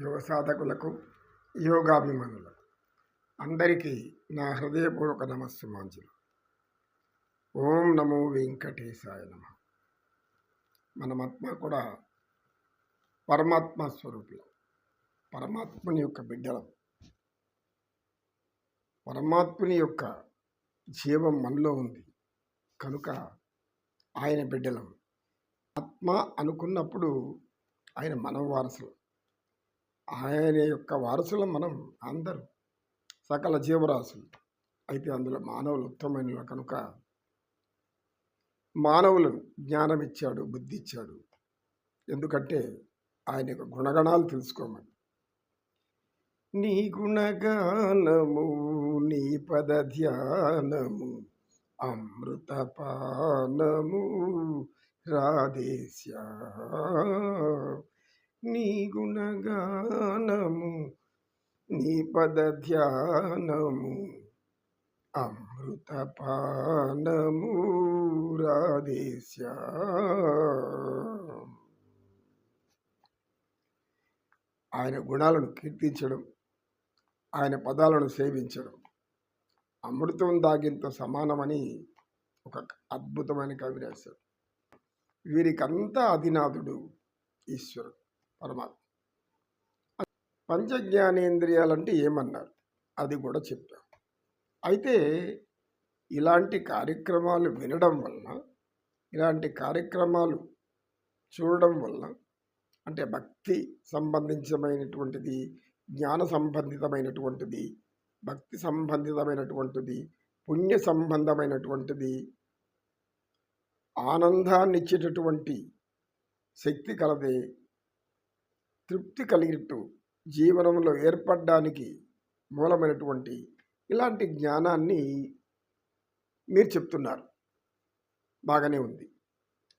యోగ సాధకులకు యోగాభిమానులకు అందరికీ నా హృదయపూర్వక నమస్సుమాంజలు. ఓం నమో వెంకటేశాయ నమ. మనమాత్మ కూడా పరమాత్మ స్వరూపులం పరమాత్మని యొక్క బిడ్డలం. పరమాత్ముని యొక్క జీవం మనలో ఉంది. కనుక ఆయన బిడ్డలం. ఆత్మ అనుకున్నప్పుడు ఆయన మన వారసులు ఆయన యొక్క వారసులం మనం అందరూ సకల జీవరాశులు. అయితే అందులో మానవులు ఉత్తమైన కనుక మానవులను జ్ఞానం ఇచ్చాడు బుద్ధి ఇచ్చాడు ఎందుకంటే ఆయన యొక్క గుణగణాలు తెలుసుకోమని. నీ గుణగానము నీ పద ధ్యానము అమృతపానము రాధేశ్యా. నీ గుణగానము నీ పద ధ్యానము అమృతపానము రాధేశ ఆయన గుణాలను కీర్తించడం ఆయన పదాలను సేవించడం అమృతం దాగింత సమానమని ఒక అద్భుతమైన కవి రాశాడు. వీరికంతా అధినాథుడు ఈశ్వరుడు. పరమాత్మ. పంచజ్ఞానేంద్రియాలంటే ఏమన్నారు? అది కూడా చెప్పాం. అయితే ఇలాంటి కార్యక్రమాలు వినడం వలన ఇలాంటి కార్యక్రమాలు చూడడం వలన అంటే భక్తి సంబంధించమైనటువంటిది జ్ఞాన సంబంధితమైనటువంటిది భక్తి సంబంధితమైనటువంటిది పుణ్య సంబంధమైనటువంటిది ఆనందాన్ని ఇచ్చేటటువంటి శక్తి కలదే తృప్తి కలిగినట్టు జీవనంలో ఏర్పడడానికి మూలమైనటువంటి ఇలాంటి జ్ఞానాన్ని మీరు చెప్తున్నారు. బాగానే ఉంది.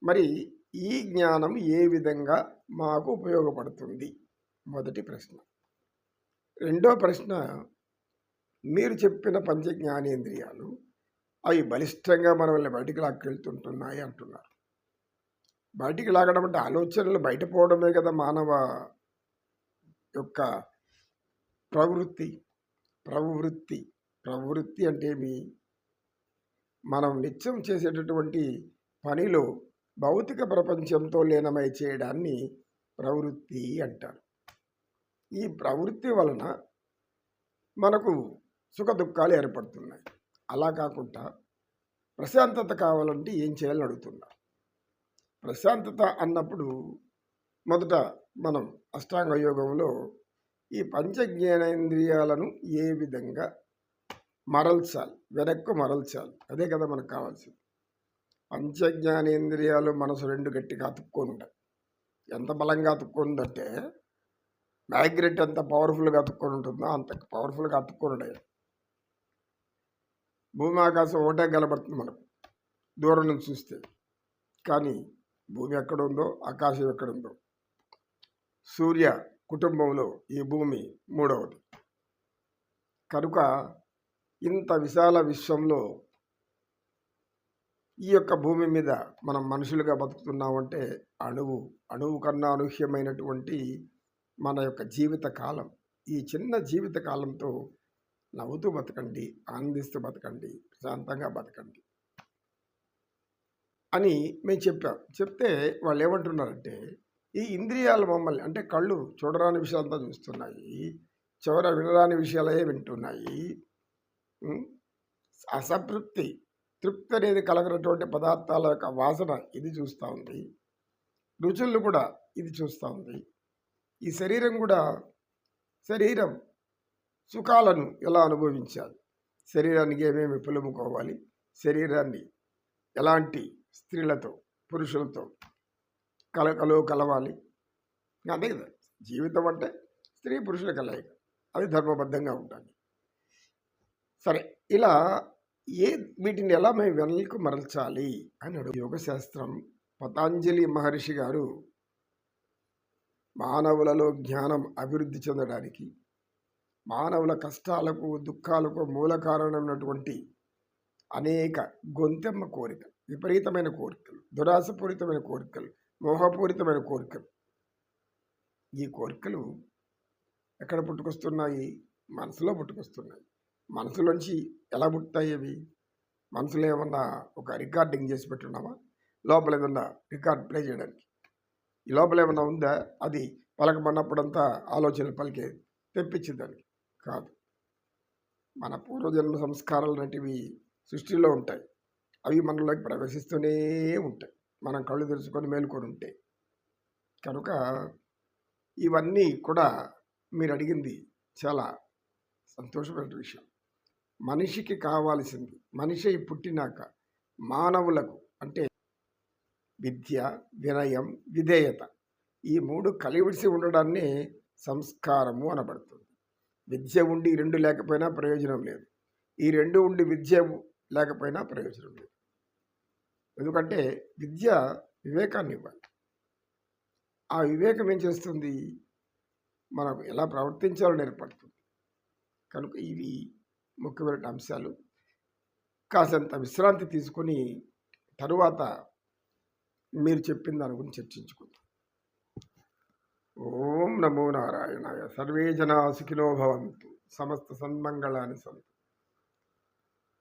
మరి ఈ జ్ఞానం ఏ విధంగా మాకు ఉపయోగపడుతుంది? మొదటి ప్రశ్న. రెండో ప్రశ్న మీరు చెప్పిన పంచ జ్ఞానేంద్రియాలు అవి బలిష్టంగా మనల్ని బయటికి లాక్కెళ్తుంటున్నాయి అంటున్నారు. బయటికి లాగడం అంటే ఆలోచనలు బయటపోవడమే కదా మానవ యొక్క ప్రవృత్తి ప్రవృత్తి ప్రవృత్తి అంటే ఏమి? మనం నిత్యం చేసేటటువంటి పనిలో భౌతిక ప్రపంచంతో లీనమై చేయడాన్ని ప్రవృత్తి అంటారు. ఈ ప్రవృత్తి వలన మనకు సుఖ దుఃఖాలు ఏర్పడుతున్నాయి. అలా కాకుండా ప్రశాంతత కావాలంటే ఏం చేయాలని అడుగుతున్నా ప్రశాంతత అన్నప్పుడు మొదట మనం అష్టాంగ యోగంలో ఈ పంచజ్ఞానేంద్రియాలను ఏ విధంగా మరల్చాలి? వెనక్కు మరల్చాలి. అదే కదా మనకు కావాల్సింది. పంచ జ్ఞానేంద్రియాలు మనసు రెండు గట్టిగా అతుక్కొని ఉంటాయి ఎంత బలంగా అతుక్కుందంటే మ్యాగ్నెట్ ఎంత పవర్ఫుల్గా అతుక్కొని ఉంటుందో అంత పవర్ఫుల్గా అతుక్కొని ఉంటాయి భూమి ఆకాశం ఒకటే గలబడుతుంది మనకు. దూరం నుంచి చూస్తే. కానీ భూమి ఎక్కడ ఉందో ఆకాశం ఎక్కడ ఉందో సూర్య కుటుంబంలో ఈ భూమి మూడవది. కనుక ఇంత విశాల విశ్వంలో ఈ యొక్క భూమి మీద మనం మనుషులుగా బతుకుతున్నామంటే అణువు అణువు కన్నా అనూహ్యమైనటువంటి మన యొక్క జీవిత కాలం ఈ చిన్న జీవిత కాలంతో నవ్వుతూ బతకండి ఆనందిస్తూ బతకండి ప్రశాంతంగా బతకండి అని మేము చెప్పాం. చెప్తే వాళ్ళు ఏమంటున్నారంటే ఈ ఇంద్రియాలు మమ్మల్ని అంటే కళ్ళు చూడరాని విషయాలంతా చూస్తున్నాయి చివర వినరాని విషయాలే వింటున్నాయి. అసంతృప్తి తృప్తి అనేది కలగినటువంటి పదార్థాల యొక్క వాసన ఇది చూస్తూ ఉంది. రుచులు కూడా ఇది చూస్తూ ఉంది. ఈ శరీరం కూడా శరీరం సుఖాలను ఎలా అనుభవించాలి? శరీరానికి ఏమేమి పులుముకోవాలి? శరీరాన్ని ఎలాంటి స్త్రీలతో పురుషులతో కలకలు కలవాలి. అంతే కదా జీవితం అంటే స్త్రీ పురుషుల కలయిక. అది ధర్మబద్ధంగా ఉంటుంది సరే ఇలా ఏ వీటిని ఎలా మేము వెనక్కి మరల్చాలి అని అడుగు. యోగశాస్త్రం పతాంజలి మహర్షి గారు మానవులలో జ్ఞానం అభివృద్ధి చెందడానికి మానవుల కష్టాలకు దుఃఖాలకు మూల కారణమైనటువంటి అనేక గొంతెమ్మ కోరికలు విపరీతమైన కోరికలు దురాశపూరితమైన కోరికలు మోహపూరితమైన కోరికలు. ఈ కోరికలు ఎక్కడ పుట్టుకొస్తున్నాయి? మనసులో పుట్టుకొస్తున్నాయి. మనసులోంచి ఎలా పుట్టాయి అవి? మనసులో ఏమన్నా ఒక రికార్డింగ్ చేసి పెట్టున్నావా? లోపల ఏమన్నా రికార్డ్ ప్లే చేయడానికి? ఈ లోపల ఏమన్నా ఉందా? అది పలకమన్నప్పుడంతా ఆలోచనలు పలికే తెప్పించేదానికి కాదు. మన పూర్వజన్మ సంస్కారాలు లాంటివి సృష్టిలో ఉంటాయి. అవి మనలోకి ప్రవేశిస్తూనే ఉంటాయి. మనం కళ్ళు తెరుచుకొని మేలుకొని ఉంటే. కనుక ఇవన్నీ కూడా మీరు అడిగింది చాలా సంతోషమైన విషయం. మనిషికి కావాల్సింది మనిషి పుట్టినాక మానవులకు అంటే విద్య వినయం విధేయత ఈ మూడు కలివిడిసి ఉండడాన్ని సంస్కారము అనబడుతుంది. విద్య ఉండి రెండు లేకపోయినా ప్రయోజనం లేదు. ఈ రెండు ఉండి విద్య లేకపోయినా ప్రయోజనం లేదు. ఎందుకంటే విద్య వివేకాన్ని ఇవ్వాలి. ఆ వివేకం ఏం చేస్తుంది? మనం ఎలా ప్రవర్తించాలో నేర్పడుతుంది. కనుక ఇవి ముఖ్యమైన అంశాలు. కాసంత విశ్రాంతి తీసుకొని తరువాత మీరు చెప్పిన దాని గురించి చర్చించుకుందాం. ఓం నమో నారాయణాయ. సర్వే జనా సుఖినో భవంతు. సమస్త సన్మంగళాన్ని సంతు.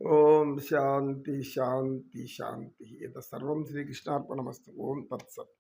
ఓం శాంతి శాంతి శాంతి. ఇది సర్వం శ్రీకృష్ణార్పణమస్తు ఓం తత్సత్.